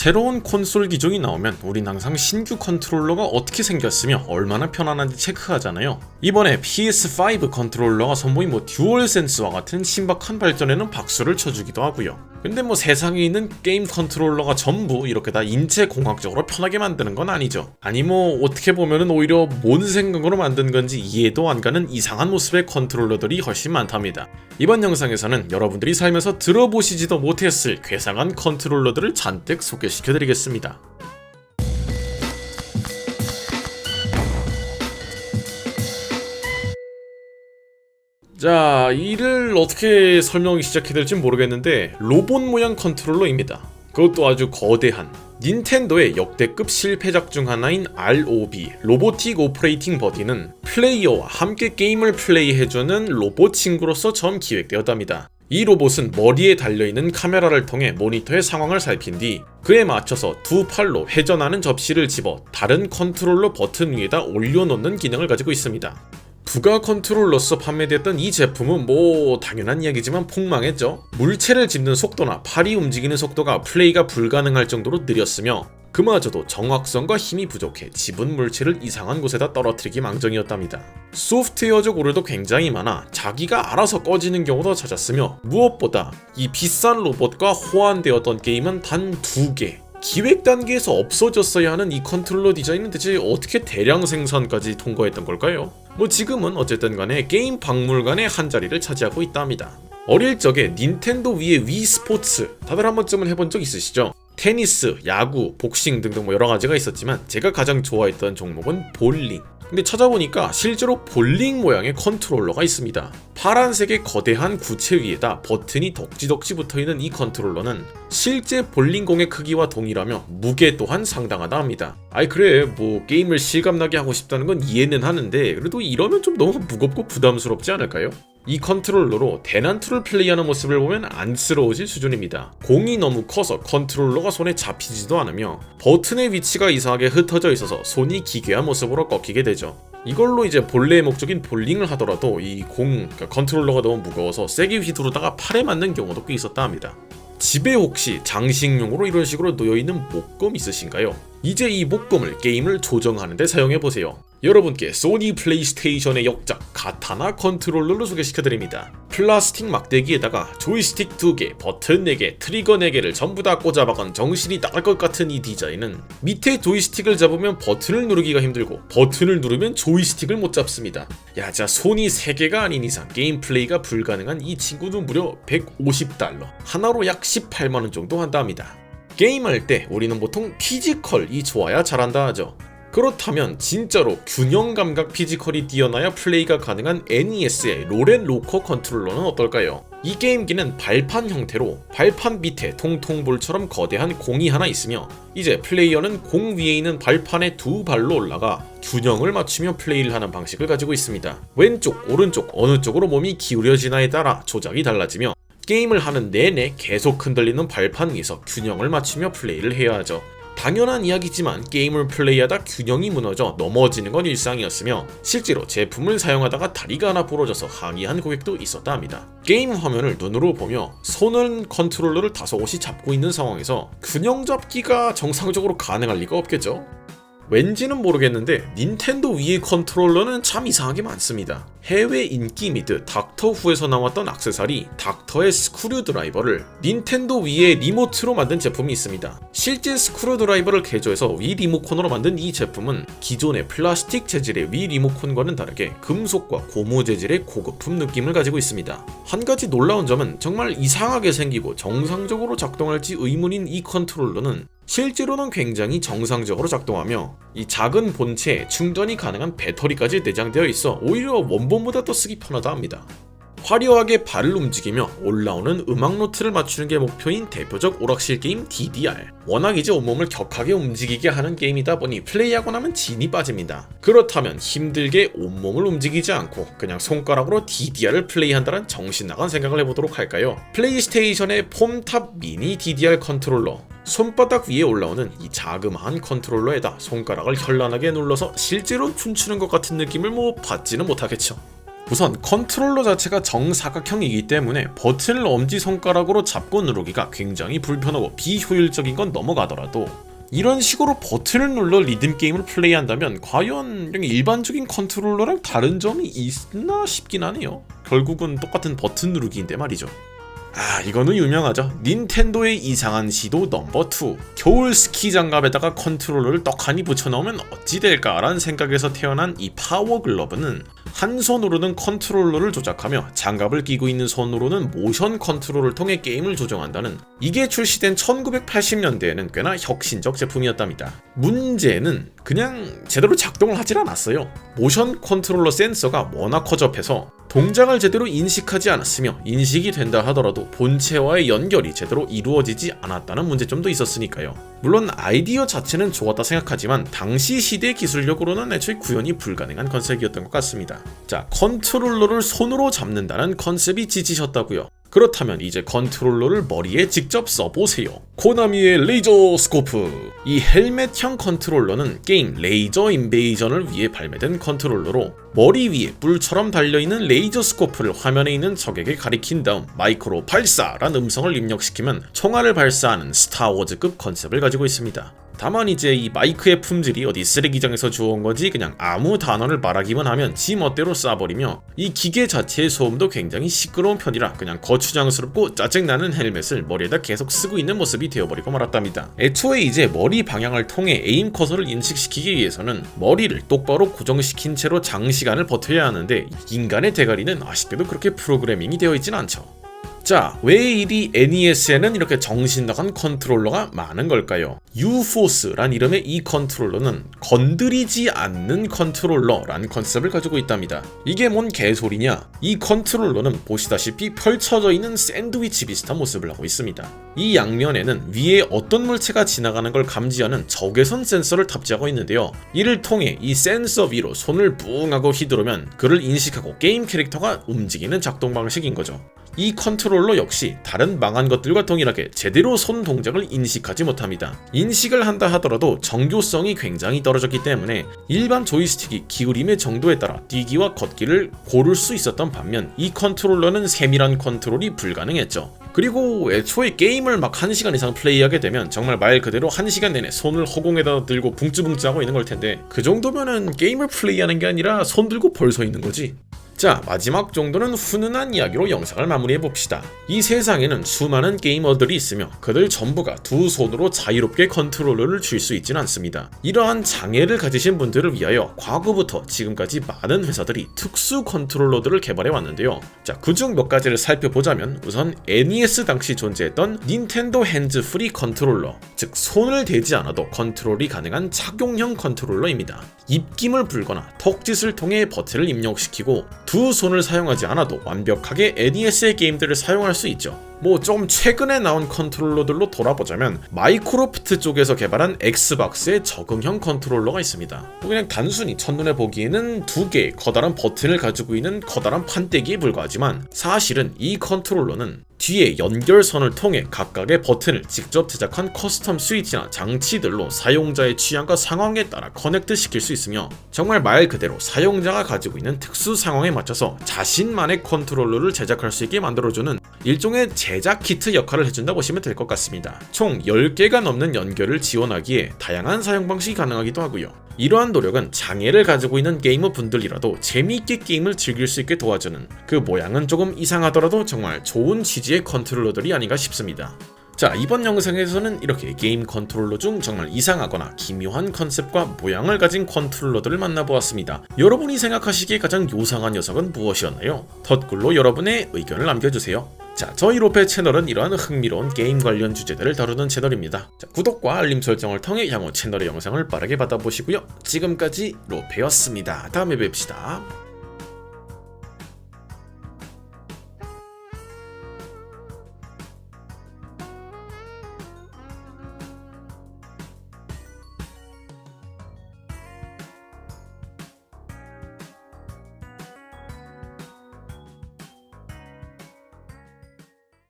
새로운 콘솔 기종이 나오면 우린 항상 신규 컨트롤러가 어떻게 생겼으며 얼마나 편안한지 체크하잖아요. 이번에 PS5 컨트롤러가 선보인 뭐 듀얼 센스와 같은 신박한 발전에는 박수를 쳐주기도 하고요. 근데 뭐 세상에 있는 게임 컨트롤러가 전부 이렇게 다 인체 공학적으로 편하게 만드는 건 아니죠. 아니 뭐 어떻게 보면은 오히려 뭔 생각으로 만든 건지 이해도 안 가는 이상한 모습의 컨트롤러들이 훨씬 많답니다. 이번 영상에서는 여러분들이 살면서 들어보시지도 못했을 괴상한 컨트롤러들을 잔뜩 소개시켜드리겠습니다. 자, 이를 어떻게 설명이 시작해야 될지 모르겠는데 로봇 모양 컨트롤러입니다. 그것도 아주 거대한 닌텐도의 역대급 실패작 중 하나인 ROB 로보틱 오퍼레이팅 버디는 플레이어와 함께 게임을 플레이해주는 로봇 친구로서 처음 기획되었답니다. 이 로봇은 머리에 달려있는 카메라를 통해 모니터의 상황을 살핀 뒤 그에 맞춰서 두 팔로 회전하는 접시를 집어 다른 컨트롤러 버튼 위에다 올려놓는 기능을 가지고 있습니다. 부가 컨트롤러서 판매됐던 이 제품은 뭐 당연한 이야기지만 폭망했죠. 물체를 짚는 속도나 팔이 움직이는 속도가 플레이가 불가능할 정도로 느렸으며 그마저도 정확성과 힘이 부족해 집은 물체를 이상한 곳에다 떨어뜨리기 망정이었답니다. 소프트웨어적 오류도 굉장히 많아 자기가 알아서 꺼지는 경우도 잦았으며 무엇보다 이 비싼 로봇과 호환되었던 게임은 단 두 개. 기획 단계에서 없어졌어야 하는 이 컨트롤러 디자인은 대체 어떻게 대량 생산까지 통과했던 걸까요? 뭐 지금은 어쨌든 간에 게임 박물관의 한 자리를 차지하고 있답니다. 어릴 적에 닌텐도 위의 위 스포츠 다들 한 번쯤은 해본 적 있으시죠? 테니스, 야구, 복싱 등등 뭐 여러 가지가 있었지만 제가 가장 좋아했던 종목은 볼링. 근데 찾아보니까 실제로 볼링 모양의 컨트롤러가 있습니다. 파란색의 거대한 구체 위에다 버튼이 덕지덕지 붙어있는 이 컨트롤러는 실제 볼링공의 크기와 동일하며 무게 또한 상당하다 합니다. 아이 그래 뭐 게임을 실감나게 하고 싶다는 건 이해는 하는데 그래도 이러면 좀 너무 무겁고 부담스럽지 않을까요? 이 컨트롤러로 대난투를 플레이하는 모습을 보면 안쓰러워질 수준입니다. 공이 너무 커서 컨트롤러가 손에 잡히지도 않으며 버튼의 위치가 이상하게 흩어져 있어서 손이 기괴한 모습으로 꺾이게 되죠. 이걸로 이제 본래의 목적인 볼링을 하더라도 이 공, 그러니까 컨트롤러가 너무 무거워서 세게 휘두르다가 팔에 맞는 경우도 꽤 있었다 합니다. 집에 혹시 장식용으로 이런 식으로 놓여있는 목검 있으신가요? 이제 이 목검을 게임을 조정하는데 사용해보세요. 여러분께 소니 플레이스테이션의 역작 가타나 컨트롤러를 소개시켜드립니다. 플라스틱 막대기에다가 조이스틱 2개, 버튼 4개, 트리거 4개를 전부 다 꽂아박은 정신이 나갈 것 같은 이 디자인은 밑에 조이스틱을 잡으면 버튼을 누르기가 힘들고 버튼을 누르면 조이스틱을 못 잡습니다. 야, 자 소니 3개가 아닌 이상 게임 플레이가 불가능한 이 친구는 무려 150달러, 하나로 약 18만원 정도 한다 합니다. 게임할 때 우리는 보통 피지컬이 좋아야 잘한다 하죠. 그렇다면 진짜로 균형 감각 피지컬이 뛰어나야 플레이가 가능한 NES의 로렌 로커 컨트롤러는 어떨까요? 이 게임기는 발판 형태로 발판 밑에 통통볼처럼 거대한 공이 하나 있으며 이제 플레이어는 공 위에 있는 발판에 두 발로 올라가 균형을 맞추며 플레이를 하는 방식을 가지고 있습니다. 왼쪽, 오른쪽 어느 쪽으로 몸이 기울여지나에 따라 조작이 달라지며 게임을 하는 내내 계속 흔들리는 발판 위에서 균형을 맞추며 플레이를 해야 하죠. 당연한 이야기지만 게임을 플레이하다 균형이 무너져 넘어지는 건 일상이었으며 실제로 제품을 사용하다가 다리가 하나 부러져서 항의한 고객도 있었다 합니다. 게임 화면을 눈으로 보며 손은 컨트롤러를 다소곳이 잡고 있는 상황에서 균형 잡기가 정상적으로 가능할 리가 없겠죠. 왠지는 모르겠는데 닌텐도 위의 컨트롤러는 참 이상하게 많습니다. 해외 인기 미드 닥터후에서 나왔던 악세사리 닥터의 스크류 드라이버를 닌텐도 위의 리모트로 만든 제품이 있습니다. 실제 스크류 드라이버를 개조해서 위 리모컨으로 만든 이 제품은 기존의 플라스틱 재질의 위 리모컨과는 다르게 금속과 고무 재질의 고급품 느낌을 가지고 있습니다. 한 가지 놀라운 점은 정말 이상하게 생기고 정상적으로 작동할지 의문인 이 컨트롤러는 실제로는 굉장히 정상적으로 작동하며 이 작은 본체에 충전이 가능한 배터리까지 내장되어 있어 오히려 원본보다 더 쓰기 편하다 합니다. 화려하게 발을 움직이며 올라오는 음악 노트를 맞추는 게 목표인 대표적 오락실 게임 DDR. 워낙 이제 온몸을 격하게 움직이게 하는 게임이다 보니 플레이하고 나면 진이 빠집니다. 그렇다면 힘들게 온몸을 움직이지 않고 그냥 손가락으로 DDR을 플레이한다는 정신 나간 생각을 해보도록 할까요? 플레이스테이션의 폼탑 미니 DDR 컨트롤러. 손바닥 위에 올라오는 이 자그마한 컨트롤러에다 손가락을 현란하게 눌러서 실제로 춤추는 것 같은 느낌을 뭐 받지는 못하겠죠. 우선 컨트롤러 자체가 정사각형이기 때문에 버튼을 엄지손가락으로 잡고 누르기가 굉장히 불편하고 비효율적인 건 넘어가더라도 이런 식으로 버튼을 눌러 리듬 게임을 플레이한다면 과연 일반적인 컨트롤러랑 다른 점이 있나 싶긴 하네요. 결국은 똑같은 버튼 누르기인데 말이죠. 아 이거는 유명하죠 닌텐도의 이상한 시도 넘버 2 겨울 스키 장갑에다가 컨트롤러를 떡하니 붙여넣으면 어찌 될까라는 생각에서 태어난 이 파워 글러브는 한 손으로는 컨트롤러를 조작하며 장갑을 끼고 있는 손으로는 모션 컨트롤을 통해 게임을 조정한다는 이게 출시된 1980년대에는 꽤나 혁신적 제품이었답니다. 문제는 그냥 제대로 작동을 하질 않았어요 모션 컨트롤러 센서가 워낙 허접해서 동작을 제대로 인식하지 않았으며 인식이 된다 하더라도 본체와의 연결이 제대로 이루어지지 않았다는 문제점도 있었으니까요. 물론 아이디어 자체는 좋았다 생각하지만 당시 시대 기술력으로는 애초에 구현이 불가능한 컨셉이었던 것 같습니다. 자, 컨트롤러를 손으로 잡는다는 컨셉이 지치셨다고요. 그렇다면 이제 컨트롤러를 머리에 직접 써보세요. 코나미의 레이저 스코프. 이 헬멧형 컨트롤러는 게임 레이저 인베이전을 위해 발매된 컨트롤러로 머리 위에 뿔처럼 달려있는 레이저 스코프를 화면에 있는 적에게 가리킨 다음 마이크로 발사란 음성을 입력시키면 총알을 발사하는 스타워즈급 컨셉을 가지고 있습니다. 다만 이제 이 마이크의 품질이 어디 쓰레기장에서 주워온 거지 그냥 아무 단어를 말하기만 하면 지 멋대로 쏴버리며 이 기계 자체의 소음도 굉장히 시끄러운 편이라 그냥 거추장스럽고 짜증나는 헬멧을 머리에다 계속 쓰고 있는 모습이 되어버리고 말았답니다. 애초에 이제 머리 방향을 통해 에임 커서를 인식시키기 위해서는 머리를 똑바로 고정시킨 채로 장시간을 버텨야 하는데 인간의 대가리는 아쉽게도 그렇게 프로그래밍이 되어 있진 않죠. 자, 왜 이리 NES에는 이렇게 정신 나간 컨트롤러가 많은 걸까요? 유포스란 이름의 이 컨트롤러는 건드리지 않는 컨트롤러란 컨셉을 가지고 있답니다. 이게 뭔 개소리냐? 이 컨트롤러는 보시다시피 펼쳐져 있는 샌드위치 비슷한 모습을 하고 있습니다. 이 양면에는 위에 어떤 물체가 지나가는 걸 감지하는 적외선 센서를 탑재하고 있는데요. 이를 통해 이 센서 위로 손을 뿡 하고 휘두르면 그를 인식하고 게임 캐릭터가 움직이는 작동 방식인 거죠. 이 컨트롤러 역시 다른 망한 것들과 동일하게 제대로 손 동작을 인식하지 못합니다. 인식을 한다 하더라도 정교성이 굉장히 떨어졌기 때문에 일반 조이스틱이 기울임의 정도에 따라 뛰기와 걷기를 고를 수 있었던 반면 이 컨트롤러는 세밀한 컨트롤이 불가능했죠. 그리고 애초에 게임을 막 1시간 이상 플레이하게 되면 정말 말 그대로 1시간 내내 손을 허공에다 들고 붕ጭ붕ጭ 하고 있는 걸 텐데 그 정도면은 게임을 플레이하는 게 아니라 손 들고 벌서 있는 거지. 자, 마지막 정도는 훈훈한 이야기로 영상을 마무리해 봅시다. 이 세상에는 수많은 게이머들이 있으며 그들 전부가 두 손으로 자유롭게 컨트롤러를 줄 수 있지는 않습니다. 이러한 장애를 가지신 분들을 위하여 과거부터 지금까지 많은 회사들이 특수 컨트롤러들을 개발해 왔는데요. 자, 그중 몇 가지를 살펴보자면 우선 NES 당시 존재했던 닌텐도 핸즈 프리 컨트롤러, 즉 손을 대지 않아도 컨트롤이 가능한 착용형 컨트롤러입니다. 입김을 불거나 턱짓을 통해 버튼을 입력시키고 두 손을 사용하지 않아도 완벽하게 NES의 게임들을 사용할 수 있죠. 뭐좀 최근에 나온 컨트롤러들로 돌아보자면 마이크로프트 쪽에서 개발한 엑스박스의 적응형 컨트롤러가 있습니다. 뭐 그냥 단순히 첫눈에 보기에는 두 개의 커다란 버튼을 가지고 있는 커다란 판때기에 불과하지만 사실은 이 컨트롤러는 뒤에 연결선을 통해 각각의 버튼을 직접 제작한 커스텀 스위치나 장치들로 사용자의 취향과 상황에 따라 커넥트 시킬 수 있으며 정말 말 그대로 사용자가 가지고 있는 특수 상황에 맞춰서 자신만의 컨트롤러를 제작할 수 있게 만들어주는 일종의 제작 키트 역할을 해준다 보시면 될 것 같습니다. 총 10개가 넘는 연결을 지원하기에 다양한 사용 방식이 가능하기도 하고요. 이러한 노력은 장애를 가지고 있는 게이머 분들이라도 재미있게 게임을 즐길 수 있게 도와주는 그 모양은 조금 이상하더라도 정말 좋은 취지의 컨트롤러들이 아닌가 싶습니다. 자 이번 영상에서는 이렇게 게임 컨트롤러 중 정말 이상하거나 기묘한 컨셉과 모양을 가진 컨트롤러들을 만나보았습니다. 여러분이 생각하시기에 가장 요상한 녀석은 무엇이었나요? 덧글로 여러분의 의견을 남겨주세요. 자, 저희 로페 채널은 이러한 흥미로운 게임 관련 주제들을 다루는 채널입니다. 자, 구독과 알림 설정을 통해 향후 채널의 영상을 빠르게 받아보시고요. 지금까지 로페였습니다. 다음에 뵙시다.